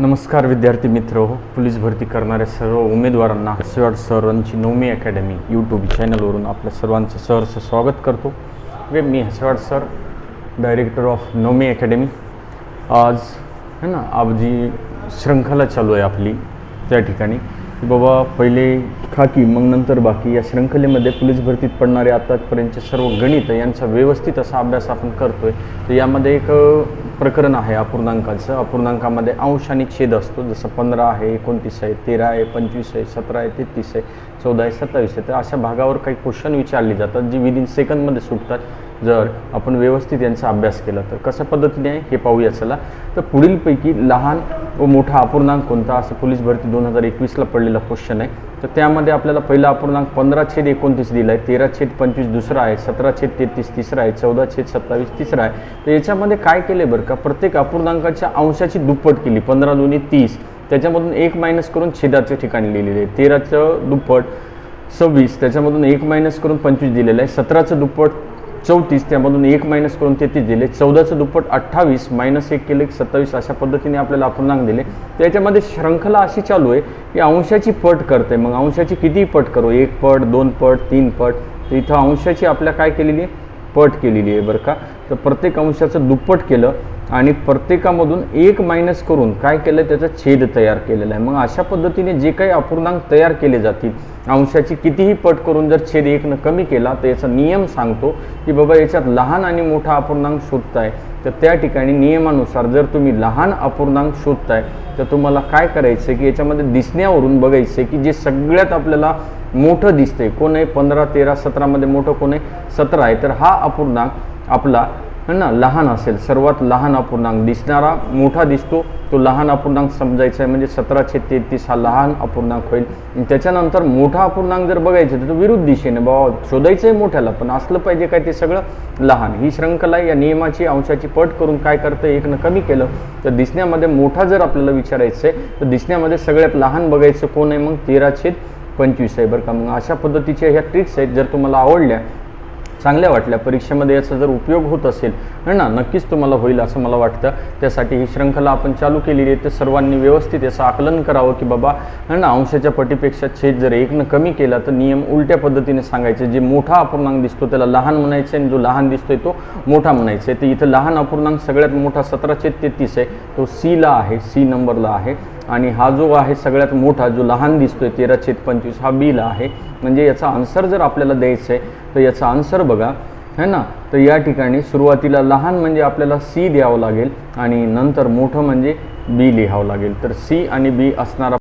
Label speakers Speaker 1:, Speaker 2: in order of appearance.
Speaker 1: नमस्कार विद्यार्थी मित्र पोलीस भरती करणाऱ्या सर्व उमेदवारांना हसवाड सरांची नवमी अकॅडमी यूट्यूब चॅनलवरून आपल्या सर्वांचं सहर्ष स्वागत करतो. वे मी Haswad sir director of Navami Academy. आज है ना आप जी श्रृंखला चालू आहे आपली त्या ठिकाणी. की बाबा पहिले खाकी मग नंतर बाकी. या श्रृंखलेमध्ये पोलीस भरतीत पडणारे आतापर्यंतचे सर्व गणित यांचा व्यवस्थित असा अभ्यास आपण करतोय. तर यामध्ये एक प्रकरण आहे अपूर्णांकाचं. अपूर्णांकामध्ये अंश आणि छेद असतो. जसं पंधरा आहे एकोणतीस आहे तेरा आहे पंचवीस आहे सतरा आहे तेहतीस आहे चौदा आहे सत्तावीस आहे. तर अशा भागावर काही क्वेश्चन विचारले जातात जी विदिन सेकंदमध्ये सुटतात. जर आपण व्यवस्थित यांचा अभ्यास केला तर. कशा पद्धतीने आहे हे पाहूया चला. तर पुढीलपैकी लहान व मोठा अपूर्णांक कोणता? असं पोलीस भरती दोन हजार एकवीसला पडलेला क्वेश्चन आहे. तर त्यामध्ये आपल्याला पहिला अपूर्णांक पंधरा छेद एकोणतीस दिला आहे तेरा छेद पंचवीस दुसरा आहे. सतरा छेद तेहतीस तिसरा आहे. चौदा छेद सत्तावीस तिसरा आहे. तर याच्यामध्ये काय केलं आहे बरं? का प्रत्येक अपूर्णांकाच्या अंशाची दुप्पट केली. पंधरा दोन्ही तीस. त्याच्यामधून एक मायनस करून छेदाचे ठिकाणी लिहिलेले आहे. तेराचं दुप्पट सव्वीस. त्याच्यामधून एक मायनस करून पंचवीस दिलेलं आहे. सतराचं दुप्पट चौतीस. त्यामधून एक मायनस करून तेहतीस दिले. चौदाचं दुप्पट अठ्ठावीस. मायनस एक केले सत्तावीस अशा पद्धतीने आपल्याला अपूर्णांक दिले. त्याच्यामध्ये श्रृंखला अशी चालू आहे की अंशाची पट करते. मग अंशाची किती पट करू. एक पट दोन पट तीन पट. तर इथं अंशाची आपल्या काय केलेली आहे? पट केलेली आहे बरं का. तर प्रत्येक अंशाचं दुप्पट केलं. आणि प्रत्येकामधून एक मायनस करून काय केलं त्याचा छेद तयार केलेला आहे. मग अशा पद्धतीने जे काही अपूर्णांक तयार केले जातील अंशाची कितीही पट करून जर छेद एकनं कमी केला तर याचा नियम सांगतो की बाबा याच्यात लहान आणि मोठा अपूर्णांक शोधताय. तर त्या ठिकाणी नियमानुसार जर तुम्ही लहान अपूर्णांक शोधताय तर तुम्हाला काय करायचं आहे की याच्यामध्ये दिसण्यावरून बघायचं आहे की जे सगळ्यात आपल्याला मोठं दिसतंय कोण आहे? पंधरा तेरा सतरामध्ये मोठं कोण आहे? सतरा आहे. तर हा अपूर्णांक आपला है ना लहान असेल. सर्वात लहान अपूर्णांक दिसणारा मोठा दिसतो तो लहान अपूर्णांक समजायचा आहे. म्हणजे सतराशे तेहतीस हा लहान अपूर्णांक होईल. आणि त्याच्यानंतर मोठा अपूर्णांक जर बघायचं तर तो विरुद्ध दिशेने बाबा शोधायचं आहे मोठ्याला पण असलं पाहिजे काय ते सगळं लहान. ही श्रृंखला या नियमाची अंशाची पट करून काय करतं एकनं कमी केलं तर दिसण्यामध्ये मोठा जर आपल्याला विचारायचं आहे तर दिसण्यामध्ये सगळ्यात लहान बघायचं कोण आहे? मग तेरा छेद पंचवीस आहे बरं का. मग अशा पद्धतीच्या ह्या ट्रिक्स आहेत जर तुम्हाला आवडल्या चांगल्या वाटल्या. परीक्षेमध्ये याचा जर उपयोग होत असेल है ना? नक्कीच तुम्हाला होईल असं मला वाटतं. त्यासाठी ही श्रृंखला आपण चालू केलेली आहे. तर सर्वांनी व्यवस्थित याचं आकलन करावं की बाबा है ना? अंशाच्या पटीपेक्षा छेद जर एकनं कमी केला तर नियम उलट्या पद्धतीने सांगायचे. जे मोठा अपूर्णांक दिसतो त्याला लहान म्हणायचं आणि जो लहान दिसतोय तो मोठा म्हणायचा. आहे तर इथं लहान अपूर्णांक सगळ्यात मोठा सतरा छेद तेहतीस आहे. तो सीला आहे. सी नंबरला आहे. आणि हा जो आहे सगळ्यात मोठा जो लहान दिसतोय तेरा छेद पंचवीस हा बीला आहे. म्हणजे याचा आन्सर जर आपल्याला द्यायचं आहे तर याचा आन्सर बघा. है ना? तर या ठिकाणी सुरुवातीला लहान म्हणजे आपल्याला सी द्यावं लागेल आणि नंतर मोठं म्हणजे बी लिहावं लागेल. तर सी आणि बी असणारा